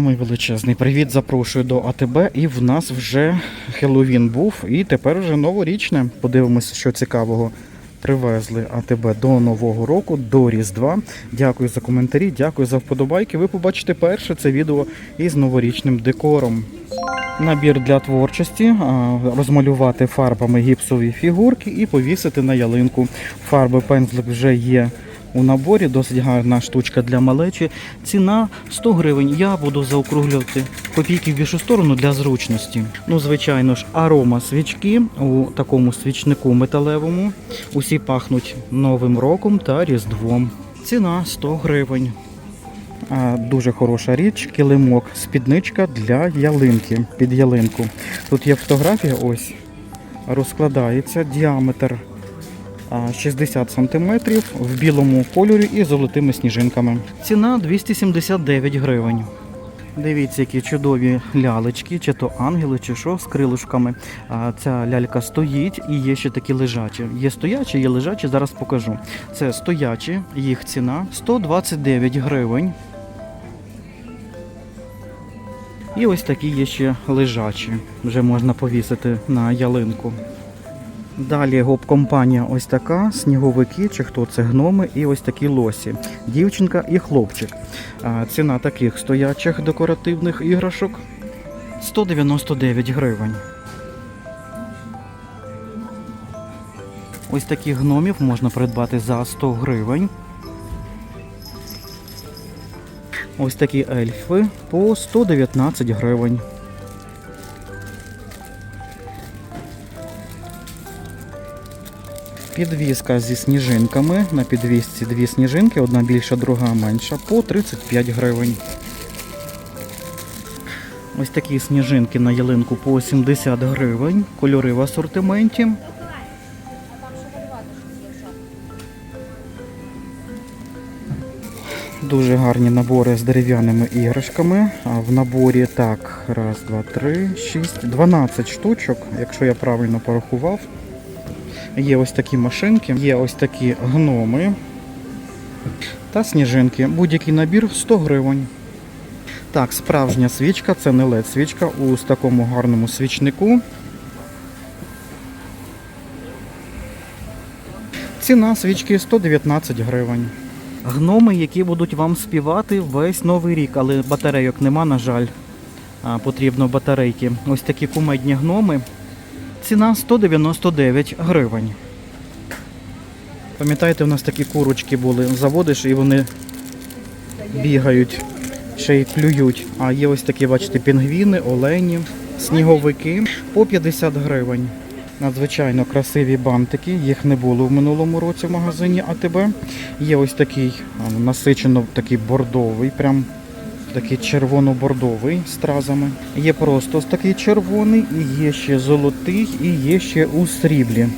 Мій величезний привіт, запрошую до АТБ. І в нас вже Хеллоуін був, і тепер вже новорічне. Подивимося, що цікавого привезли АТБ до Нового року, до Різдва. Дякую за коментарі, дякую за вподобайки. Ви побачите перше це відео із новорічним декором. Набір для творчості, розмалювати фарбами гіпсові фігурки і повісити на ялинку. Фарби пензлик вже є у наборі, досить гарна штучка для малечі. Ціна 100 гривень. Я буду заокруглювати копійки в більшу сторону для зручності. Ну, звичайно ж, арома свічки у такому свічнику металевому. Усі пахнуть Новим роком та Різдвом. Ціна 100 гривень. Дуже хороша річ, килимок, спідничка для ялинки, під ялинку. Тут є фотографія, ось розкладається діаметр 60 см в білому кольорі і золотими сніжинками. Ціна 279 гривень. Дивіться, які чудові лялечки, чи то ангели, чи що з крилушками. Ця лялька стоїть і є ще такі лежачі. Є стоячі, є лежачі, зараз покажу. Це стоячі, їх ціна 129 гривень. І ось такі є ще лежачі. Вже можна повісити на ялинку. Далі гоп-компанія ось така, сніговики, чи хто це гноми, і ось такі лосі. Дівчинка і хлопчик. Ціна таких стоячих декоративних іграшок 199 гривень. Ось таких гномів можна придбати за 100 гривень. Ось такі ельфи по 119 гривень. Підвізка зі сніжинками. На підвісці дві сніжинки, одна більша, друга менша, по 35 гривень. Ось такі сніжинки на ялинку по 70 гривень. Кольори в асортименті. Дуже гарні набори з дерев'яними іграшками. В наборі так, раз, два, три, шість, 12 штучок, якщо я правильно порахував. Є ось такі машинки, є ось такі гноми та сніжинки. Будь-який набір 100 гривень. Так, справжня свічка, це не led свічка у такому гарному свічнику. Ціна свічки 119 гривень. Гноми, які будуть вам співати весь новий рік, але батарейок нема, на жаль. Потрібно батарейки. Ось такі кумедні гноми. Ціна 199 гривень. Пам'ятаєте, у нас такі курочки були. Заводиш і вони бігають, ще й клюють. А є ось такі, бачите, пінгвіни, олені, сніговики по 50 гривень. Надзвичайно красиві бантики. Їх не було в минулому році в магазині АТБ. Є ось такий насичено такий бордовий, прям такий червоно-бордовий з стразами. Є просто такий червоний, і є ще золотий, і є ще у сріблі.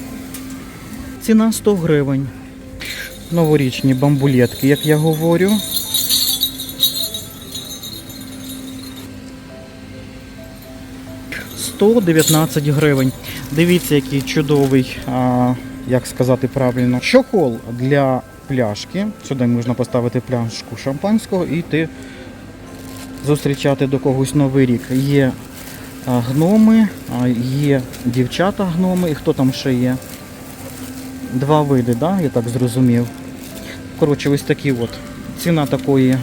Ціна 100 гривень. Новорічні бамбулетки, як я говорю. «119 гривень. Дивіться, який чудовий, а, як сказати правильно, чохол для пляшки. Сюди можна поставити пляшку шампанського і йти зустрічати до когось новий рік. Є гноми, є дівчата гноми, і хто там ще є? Два види, да? я так зрозумів. Коротше, ось такі от. Ціна такої,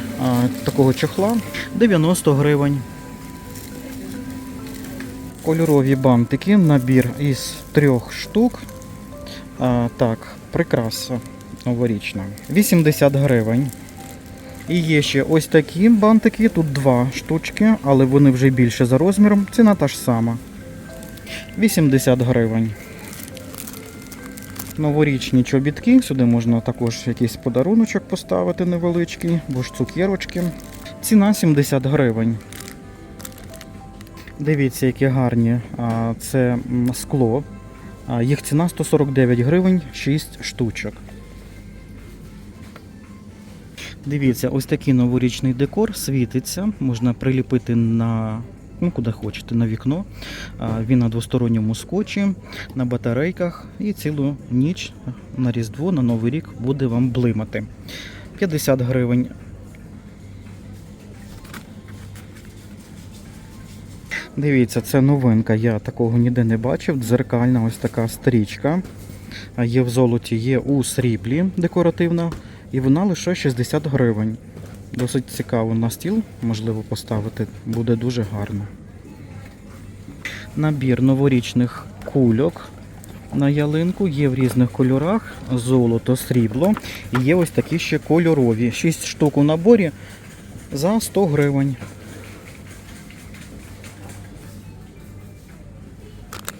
такого чохла 90 гривень. Кольорові бантики, набір із трьох штук. А, так, прикраса новорічна. 80 гривень. І є ще ось такі бантики, тут два штучки, але вони вже більше за розміром. Ціна та ж сама. 80 гривень. Новорічні чобітки. Сюди можна також якийсь подаруночок поставити невеличкий, бо ж цукерочки. Ціна 70 гривень. Дивіться, які гарні. Це скло. Їх ціна 149 гривень, 6 штучок. Дивіться, ось такий новорічний декор світиться. Можна приліпити на ну, куди хочете, на вікно. Він на двосторонньому скотчі, на батарейках і цілу ніч на Різдво, на Новий рік буде вам блимати. 50 гривень Дивіться, це новинка. Я такого ніде не бачив. Дзеркальна ось така стрічка. Є в золоті, є у сріблі декоративна, і вона лише 60 гривень. Досить цікаво на стіл, можливо, поставити, буде дуже гарно. Набір новорічних кульок на ялинку є в різних кольорах: золото, срібло. І є ось такі ще кольорові. 6 штук у наборі за 100 гривень.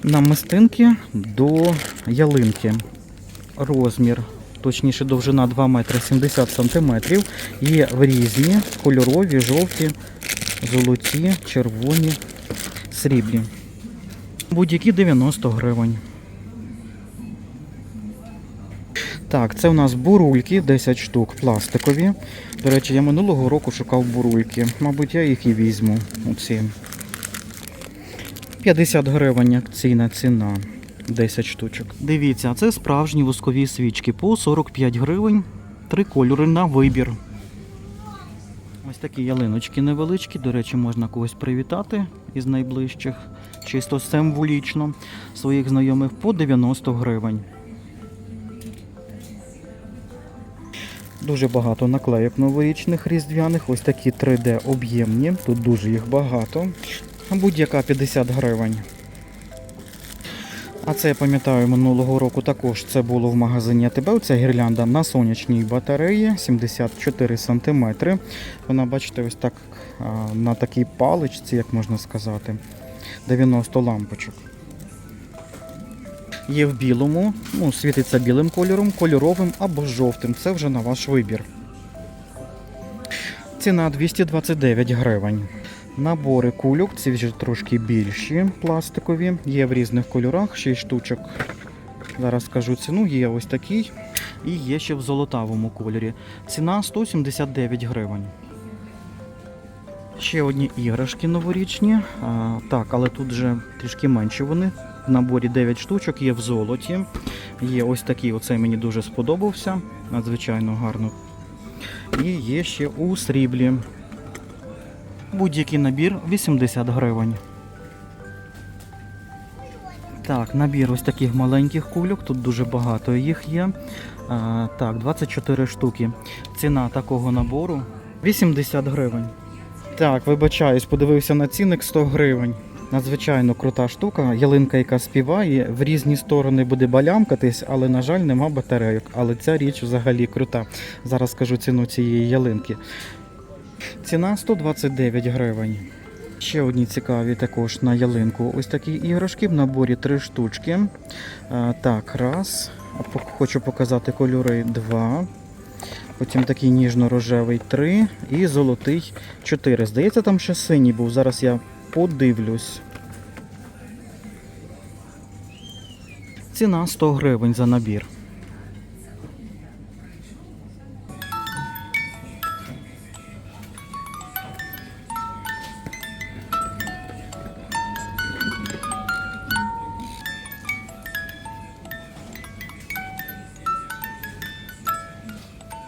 Намистинки до ялинки. Розмір, точніше довжина 2 метри 70 сантиметрів. Є в різні кольорові, жовті, золоті, червоні, сріблі. Будь-які 90 гривень. Так, це у нас бурульки, 10 штук пластикові. До речі, я минулого року шукав бурульки. Мабуть, я їх і візьму. Оці. 50 гривень акційна ціна. 10 штучок. Дивіться, це справжні воскові свічки по 45 гривень. Три кольори на вибір. Ось такі ялиночки невеличкі. До речі, можна когось привітати із найближчих, чисто символічно своїх знайомих по 90 гривень. Дуже багато наклейок новорічних різдвяних. Ось такі 3D об'ємні. Тут дуже їх багато. Будь-яка 50 гривень. А це я пам'ятаю минулого року також це було в магазині АТБ. Це гірлянда на сонячній батареї 74 см. Вона, бачите, ось так на такій паличці, як можна сказати, 90 лампочок. Є в білому, ну, світиться білим кольором, кольоровим або жовтим. Це вже на ваш вибір. Ціна 229 гривень. Набори кульок, ці вже трошки більші, пластикові. Є в різних кольорах, 6 штучок. Зараз скажу ціну, є ось такий. І є ще в золотавому кольорі. Ціна 179 гривень. Ще одні іграшки новорічні. А, так, але тут вже трішки менші вони. В наборі 9 штучок, є в золоті. Є ось такий, оцей мені дуже сподобався. Надзвичайно гарно. І є ще у сріблі. Будь-який набір 80 гривень. Так, набір ось таких маленьких кульок, тут дуже багато їх є. А, так, 24 штуки. Ціна такого набору 80 гривень. Так, вибачаюсь, подивився на цінник 100 гривень. Надзвичайно крута штука. Ялинка, яка співає, в різні сторони буде балямкатись, але, на жаль, нема батарейок. Але ця річ взагалі крута. Зараз скажу ціну цієї ялинки. Ціна 129 гривень. Ще одні цікаві також на ялинку. Ось такі іграшки в наборі три штучки. Так, раз. Хочу показати кольори два. Потім такий ніжно-рожевий 3 і золотий 4. Здається, там ще синій був. Зараз я подивлюсь. Ціна 100 гривень за набір.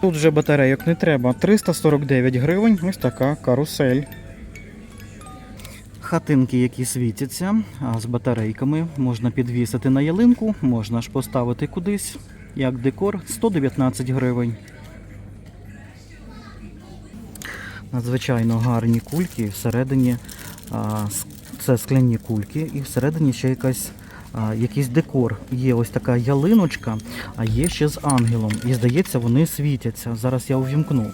Тут вже батарейок не треба. 349 гривень. Ось така карусель. Хатинки, які світяться, а з батарейками можна підвісити на ялинку, можна ж поставити кудись. Як декор 119 гривень. Надзвичайно гарні кульки. Всередині це скляні кульки, і всередині ще якась, якийсь декор. Є ось така ялиночка, а є ще з ангелом. І здається, вони світяться. Зараз я увімкну.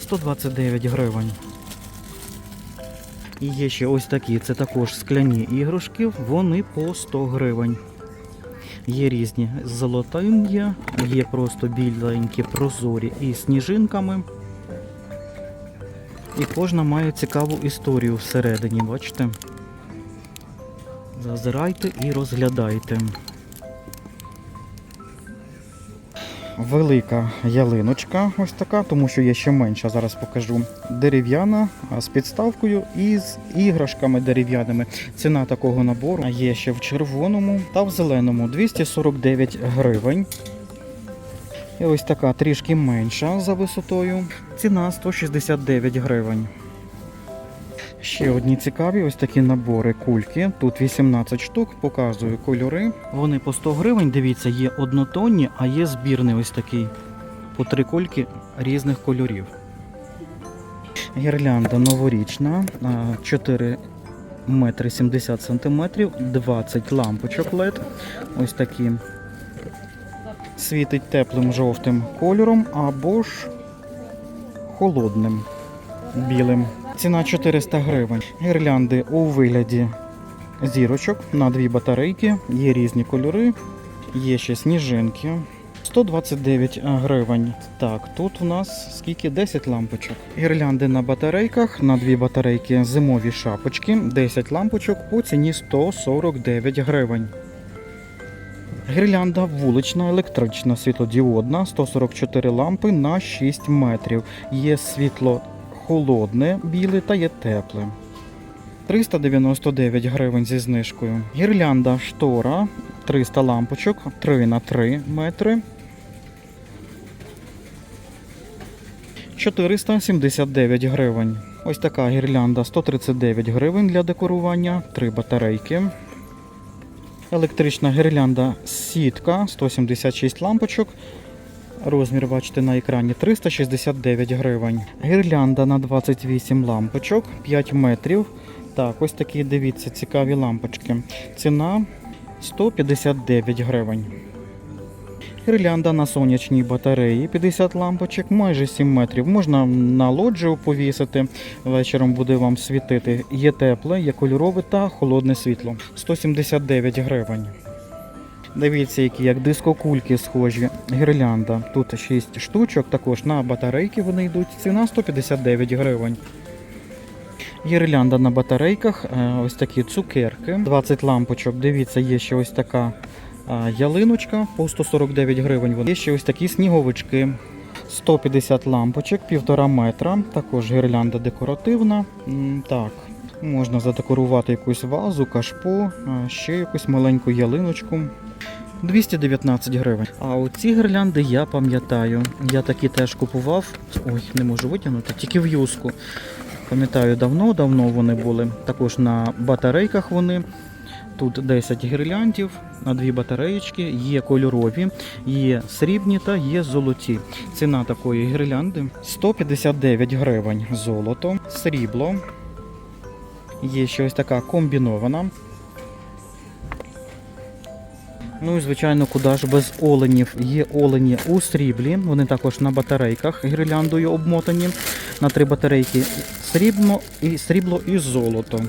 Сто двадцять гривень. І є ще ось такі, це також скляні іграшки, вони по 100 гривень. Є різні з золотим є, є просто біленькі прозорі і сніжинками. І кожна має цікаву історію всередині, бачите? Зазирайте і розглядайте. Велика ялиночка, ось така, тому що є ще менша, зараз покажу. Дерев'яна з підставкою і з іграшками дерев'яними. Ціна такого набору є ще в червоному та в зеленому 249 гривень. І ось така трішки менша за висотою. Ціна 169 гривень. Ще одні цікаві ось такі набори кульки. Тут 18 штук, показую кольори. Вони по 100 гривень. Дивіться, є однотонні, а є збірний ось такий. По три кульки різних кольорів. Гірлянда новорічна, 4 метри 70 сантиметрів, 20 лампочок LED. Ось такі. Світить теплим жовтим кольором або ж холодним білим. Ціна 400 гривень. Гірлянди у вигляді зірочок на дві батарейки. Є різні кольори, є ще сніжинки. 129 гривень. Так, тут у нас скільки 10 лампочок. Гірлянди на батарейках, на дві батарейки зимові шапочки, 10 лампочок по ціні 149 гривень. Гірлянда вулична, електрична, світлодіодна, 144 лампи на 6 метрів. Є світло холодне, біле та є тепле. 399 гривень зі знижкою. Гірлянда штора 300 лампочок 3 на 3 метри. 479 гривень. Ось така гірлянда 139 гривень для декорування, 3 батарейки. Електрична гірлянда сітка 176 лампочок. Розмір бачите на екрані 369 гривень. Гірлянда на 28 лампочок, 5 метрів. Так, ось такі дивіться, цікаві лампочки. Ціна 159 гривень. Гірлянда на сонячній батареї 50 лампочок, майже 7 метрів. Можна на лоджію повісити. Вечором буде вам світити. Є тепле, є кольорове та холодне світло. 179 гривень. Дивіться, які як дискокульки схожі. Гірлянда. Тут 6 штучок, також на батарейки вони йдуть. Ціна 159 гривень. Гірлянда на батарейках, е, ось такі цукерки, 20 лампочок. Дивіться, є ще ось така ялиночка по 149 гривень. Є ще ось такі сніговички. 150 лампочок, півтора метра. Також гірлянда декоративна. Так, можна задекорувати якусь вазу, кашпо, ще якусь маленьку ялиночку. 219 гривень. А оці гірлянди я пам'ятаю. Я такі теж купував. Ой, не можу витягнути, тільки в юску. Пам'ятаю, давно-давно вони були. Також на батарейках вони. Тут 10 гірляндів на дві батареєчки, є кольорові, є срібні та є золоті. Ціна такої гірлянди 159 гривень. Золото, срібло. Є ще ось така комбінована. Ну і звичайно, куди ж без оленів. Є олені у сріблі. Вони також на батарейках гірляндою обмотані. На три батарейки срібло і срібло і золото.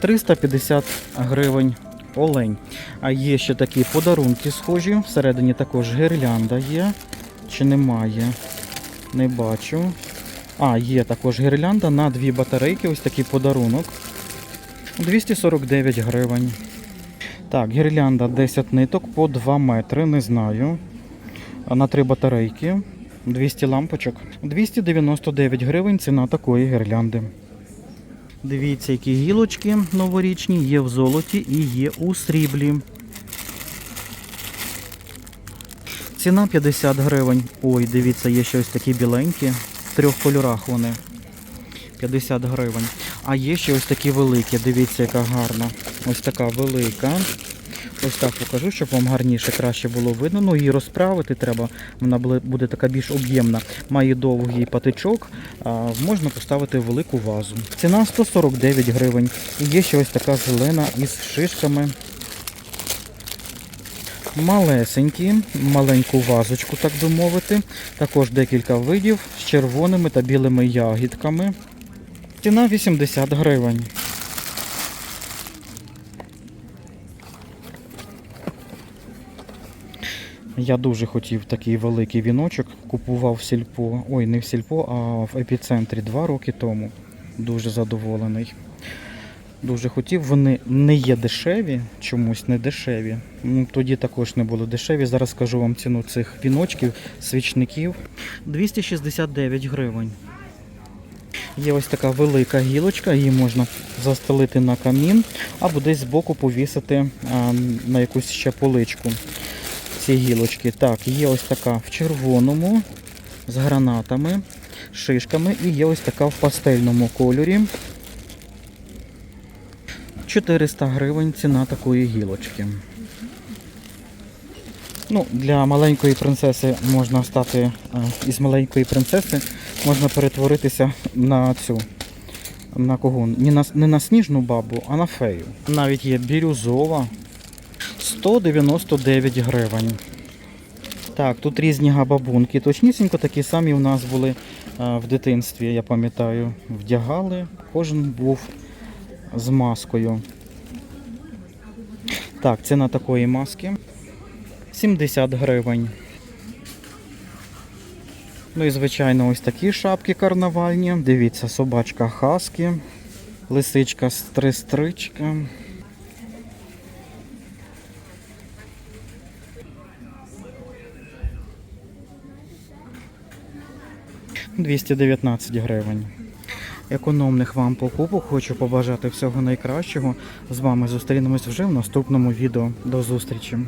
350 гривень олень. А є ще такі подарунки схожі. Всередині також гірлянда є. Чи немає? Не бачу. А, є також гірлянда на дві батарейки. Ось такий подарунок. 249 гривень. Так, гірлянда 10 ниток по 2 метри, не знаю. На три батарейки. 200 лампочок. 299 гривень ціна такої гірлянди. Дивіться, які гілочки новорічні, є в золоті і є у сріблі. Ціна 50 гривень. Ой, дивіться, є ще ось такі біленькі. Трьох кольорах вони. 50 гривень. А є ще ось такі великі. Дивіться, яка гарна. Ось така велика. Ось так покажу, щоб вам гарніше, краще було видно. Ну її розправити треба, вона буде така більш об'ємна. Має довгий патичок, а можна поставити в велику вазу. Ціна 149 гривень. І є ще ось така зелена із шишками. Малесенькі, маленьку вазочку, так би мовити. Також декілька видів з червоними та білими ягідками. Ціна 80 гривень. Я дуже хотів такий великий віночок. Купував в сільпо. Ой, не в сільпо, а в епіцентрі два роки тому. Дуже задоволений. Дуже хотів. Вони не є дешеві, чомусь не дешеві. Ну, Тоді також не були дешеві. Зараз скажу вам ціну цих віночків, свічників. 269 гривень. Є ось така велика гілочка, її можна застелити на камін або десь збоку повісити на якусь ще поличку. ці гілочки. Так, є ось така в червоному з гранатами, шишками, і є ось така в пастельному кольорі. 400 гривень ціна такої гілочки. Ну, для маленької принцеси можна стати е, із маленької принцеси можна перетворитися на цю. На кого? Не на, не на сніжну бабу, а на фею. Навіть є бірюзова 199 гривень. Так, тут різні габабунки. Точнісінько такі самі у нас були е, в дитинстві, я пам'ятаю. Вдягали, кожен був з маскою. Так, ціна такої маски 70 гривень. Ну і звичайно, ось такі шапки карнавальні. Дивіться, собачка хаски, лисичка стристричка. Двісті дев'ятнадцять гривень. Економних вам покупок. Хочу побажати всього найкращого. З вами зустрінемось вже в наступному відео. До зустрічі!